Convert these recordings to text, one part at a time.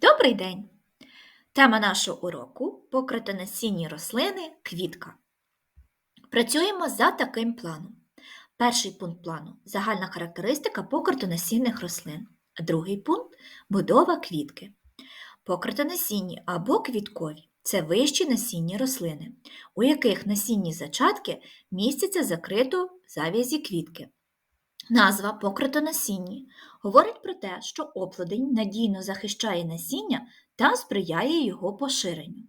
Добрий день! Тема нашого уроку покритонасінні рослини квітка. Працюємо за таким планом. Перший пункт плану загальна характеристика покритонасінних рослин. Другий пункт будова квітки. Покритонасінні або квіткові це вищі насінні рослини, у яких насінні зачатки містяться закрито в зав'язі квітки. Назва покритонасінні говорить про те, що оплодень надійно захищає насіння та сприяє його поширенню.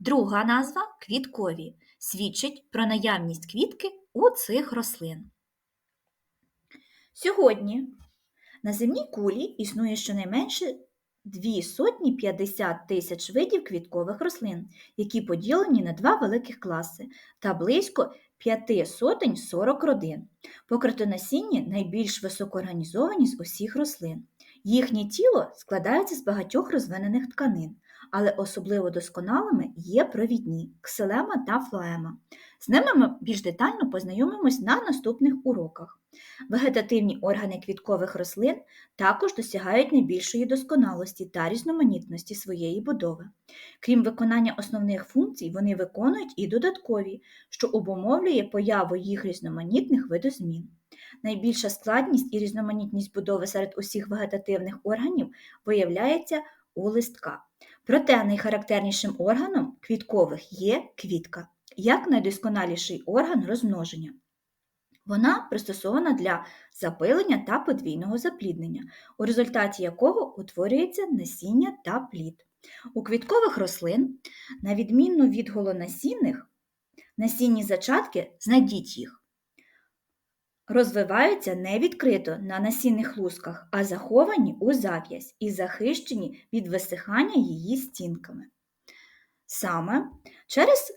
Друга назва квіткові свідчить про наявність квітки у цих рослин. Сьогодні на земній кулі існує щонайменше 2 сотні 50 тисяч видів квіткових рослин, які поділені на два великих класи та близько 5 сотень 40 родин. Покритонасінні найбільш високоорганізовані з усіх рослин. Їхнє тіло складається з багатьох розвинених тканин, але особливо досконалими є провідні ксилема та флоема. З ними ми більш детально познайомимось на наступних уроках. Вегетативні органи квіткових рослин також досягають найбільшої досконалості та різноманітності своєї будови. Крім виконання основних функцій, вони виконують і додаткові, що обумовлює появу їх різноманітних видозмін. Найбільша складність і різноманітність будови серед усіх вегетативних органів виявляється у листка. Проте найхарактернішим органом квіткових є квітка, як найдосконаліший орган розмноження. Вона пристосована для запилення та подвійного запліднення, у результаті якого утворюється насіння та плід. У квіткових рослин, на відміну від голонасінних, насінні зачатки, знайдіть їх, розвиваються не відкрито на насінних лусках, а заховані у зав'язь і захищені від висихання її стінками. Саме через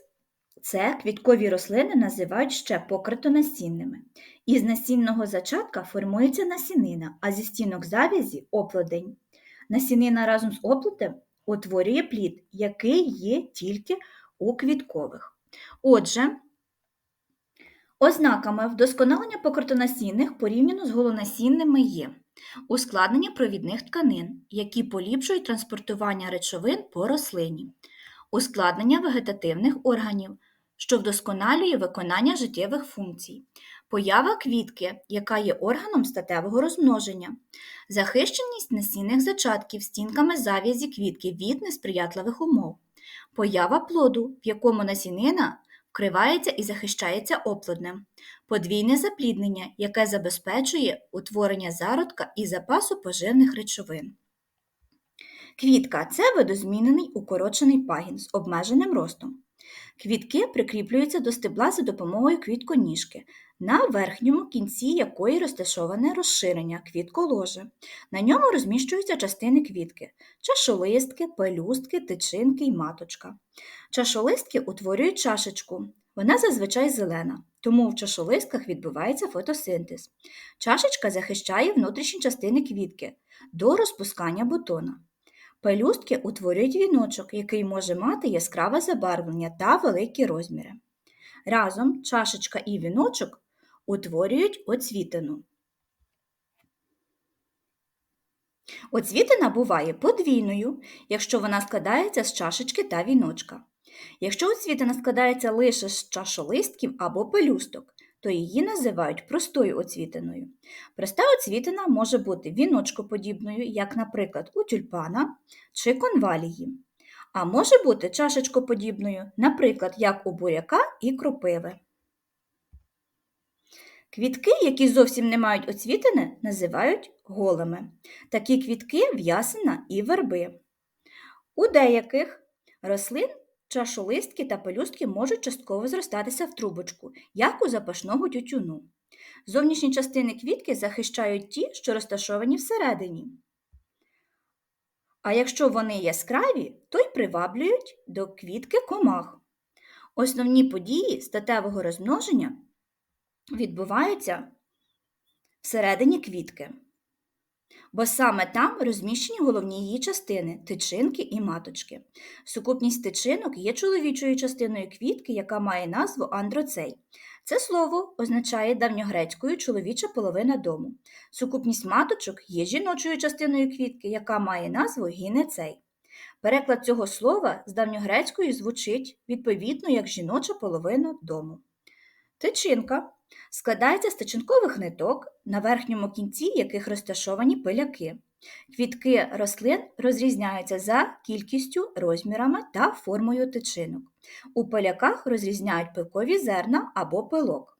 це квіткові рослини називають ще покритонасінними. Із насінного зачатка формується насінина, а зі стінок зав'язі оплодень. Насінина разом з оплодем утворює плід, який є тільки у квіткових. Отже, ознаками вдосконалення покритонасінних порівняно з голонасінними є ускладнення провідних тканин, які поліпшують транспортування речовин по рослині, ускладнення вегетативних органів, що вдосконалює виконання життєвих функцій, поява квітки, яка є органом статевого розмноження, захищеність насінних зачатків стінками зав'язі квітки від несприятливих умов, поява плоду, в якому насінина вкривається і захищається оплоднем, подвійне запліднення, яке забезпечує утворення зародка і запасу поживних речовин. Квітка це видозмінений укорочений пагін з обмеженим ростом. Квітки прикріплюються до стебла за допомогою квітконіжки, на верхньому кінці якої розташоване розширення квітколоже. На ньому розміщуються частини квітки чашолистки, пелюстки, тичинки й маточка. Чашолистки утворюють чашечку. Вона зазвичай зелена, тому в чашолистках відбувається фотосинтез. Чашечка захищає внутрішні частини квітки до розпускання бутона. Пелюстки утворюють віночок, який може мати яскраве забарвлення та великі розміри. Разом чашечка і віночок утворюють оцвітину. Оцвітина буває подвійною, якщо вона складається з чашечки та віночка. Якщо оцвітина складається лише з чашолистків або пелюсток, то її називають простою оцвітиною. Проста оцвітина може бути віночкоподібною, як, наприклад, у тюльпана чи конвалії, а може бути чашечкоподібною, наприклад, як у буряка і кропиви. Квітки, які зовсім не мають оцвітини, називають голими. Такі квітки в'ясена і верби. У деяких рослин чашолистки та пелюстки можуть частково зростатися в трубочку, як у запашного тютюну. Зовнішні частини квітки захищають ті, що розташовані всередині. А якщо вони яскраві, то й приваблюють до квітки комах. Основні події статевого розмноження відбуваються всередині квітки, бо саме там розміщені головні її частини тичинки і маточки. Сукупність тичинок є чоловічою частиною квітки, яка має назву андроцей. Це слово означає давньогрецькою чоловіча половина дому. Сукупність маточок є жіночою частиною квітки, яка має назву гінецей. Переклад цього слова з давньогрецької звучить відповідно як жіноча половина дому. Тичинка складається з тичинкових ниток, на верхньому кінці яких розташовані пиляки. Квітки рослин розрізняються за кількістю, розмірами та формою тичинок. У пиляках розрізняють пилкові зерна або пилок.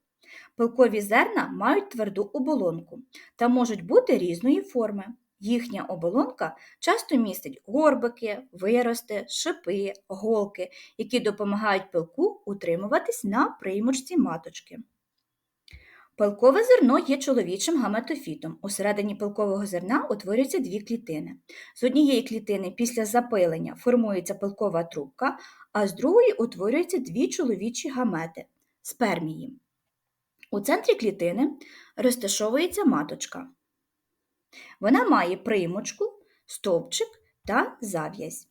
Пилкові зерна мають тверду оболонку та можуть бути різної форми. Їхня оболонка часто містить горбики, вирости, шипи, голки, які допомагають пилку утримуватись на приймочці маточки. Пилкове зерно є чоловічим гаметофітом. Усередині пилкового зерна утворюються дві клітини. З однієї клітини після запилення формується пилкова трубка, а з другої утворюються дві чоловічі гамети спермії. У центрі клітини розташовується маточка. Вона має приймочку, стовпчик та зав'язь.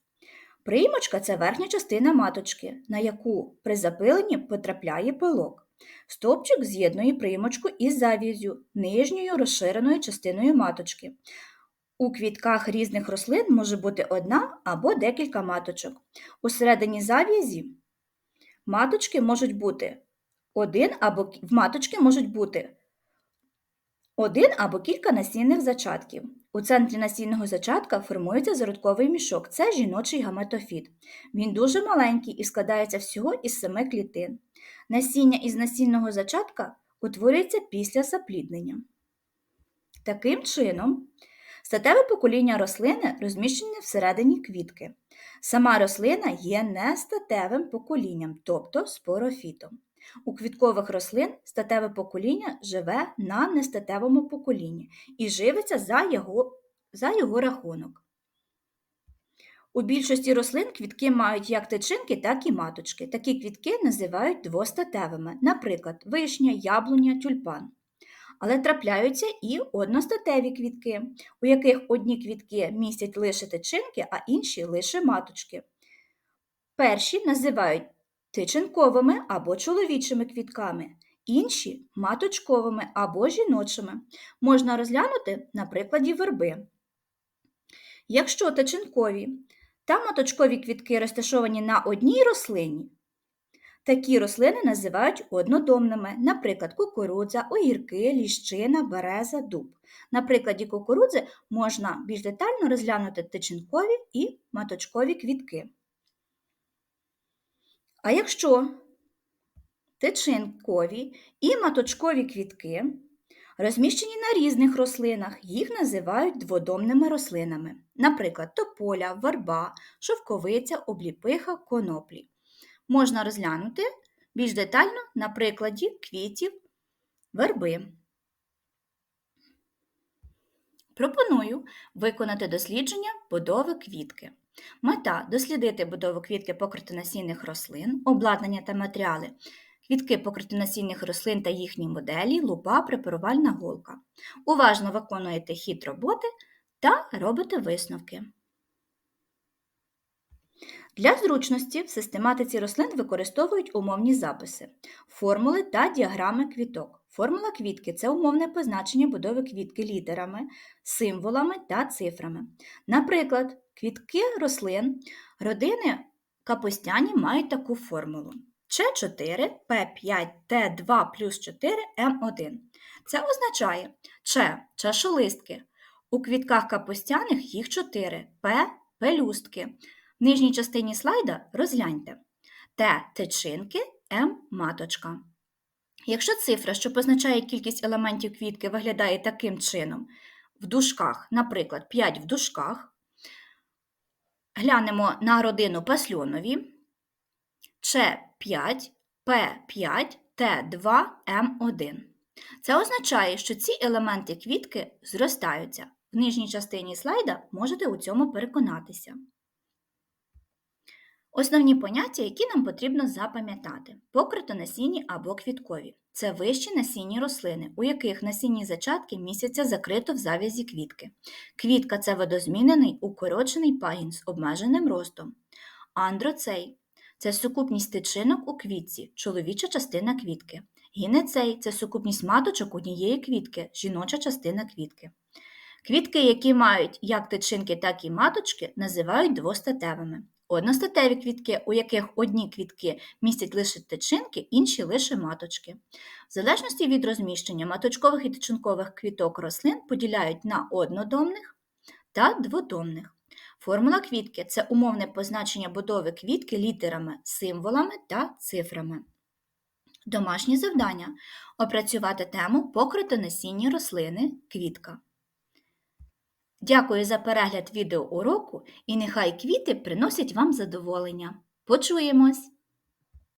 Приймочка це верхня частина маточки, на яку при запиленні потрапляє пилок. Стовпчик з'єднує приймочку із зав'язю, нижньою розширеною частиною маточки. У квітках різних рослин може бути одна або декілька маточок. Усередині зав'язі маточки можуть бути один або в маточки можуть бути один або кілька насінних зачатків. У центрі насінного зачатка формується зародковий мішок. Це жіночий гаметофіт. Він дуже маленький і складається всього із семи клітин. Насіння із насінного зачатка утворюється після запліднення. Таким чином, статеве покоління рослини розміщене всередині квітки. Сама рослина є нестатевим поколінням, тобто спорофітом. У квіткових рослин статеве покоління живе на нестатевому поколінні і живиться за його, за його рахунок. У більшості рослин квітки мають як тичинки, так і маточки. Такі квітки називають двостатевими, наприклад, вишня, яблуня, тюльпан. Але трапляються і одностатеві квітки, у яких одні квітки містять лише тичинки, а інші лише маточки. Перші називають тичинковими або чоловічими квітками, інші маточковими або жіночими. Можна розглянути на прикладі верби. Якщо тичинкові та маточкові квітки розташовані на одній рослині, такі рослини називають однодомними, наприклад, кукурудза, огірки, ліщина, береза, дуб. На прикладі кукурудзи можна більш детально розглянути тичинкові і маточкові квітки. А якщо тичинкові і маточкові квітки розміщені на різних рослинах, їх називають дводомними рослинами, наприклад, тополя, верба, шовковиця, обліпиха, коноплі. Можна розглянути більш детально на прикладі квітів верби. Пропоную виконати дослідження будови квітки. Мета дослідити будову квітки покритонасінних рослин, обладнання та матеріали, квітки покритонасінних рослин та їхні моделі, лупа, препарувальна голка. Уважно виконуєте хід роботи та робите висновки. Для зручності в систематиці рослин використовують умовні записи, формули та діаграми квіток. Формула квітки це умовне позначення будови квітки літерами, символами та цифрами. Наприклад, квітки рослин родини капустяні мають таку формулу Ч4, П5, Т2 плюс 4 М1. Це означає Ч чашолистки. У квітках капустяних їх 4, П пелюстки. В нижній частині слайда розгляньте Т тичинки, М маточка. Якщо цифра, що позначає кількість елементів квітки, виглядає таким чином, в дужках, наприклад, 5 в дужках, глянемо на родину пасльонові, Ч5, П5, Т2, М1. Це означає, що ці елементи квітки зростаються. В нижній частині слайда можете у цьому переконатися. Основні поняття, які нам потрібно запам'ятати: покритонасінні або квіткові це вищі насінні рослини, у яких насінні зачатки місяця закрито в зав'язі квітки. Квітка це водозмінений укорочений пагін з обмеженим ростом. Андроцей це сукупність тичинок у квітці, чоловіча частина квітки. Гінецей це сукупність маточок однієї квітки, жіноча частина квітки. Квітки, які мають як тичинки, так і маточки, називають двостатевими. Одностатеві квітки, у яких одні квітки містять лише тичинки, інші лише маточки. В залежності від розміщення маточкових і тичинкових квіток рослин поділяють на однодомних та дводомних. Формула квітки це умовне позначення будови квітки літерами, символами та цифрами. Домашнє завдання опрацювати тему покритоносінні рослини квітка. Дякую за перегляд відеоуроку і нехай квіти приносять вам задоволення. Почуємось!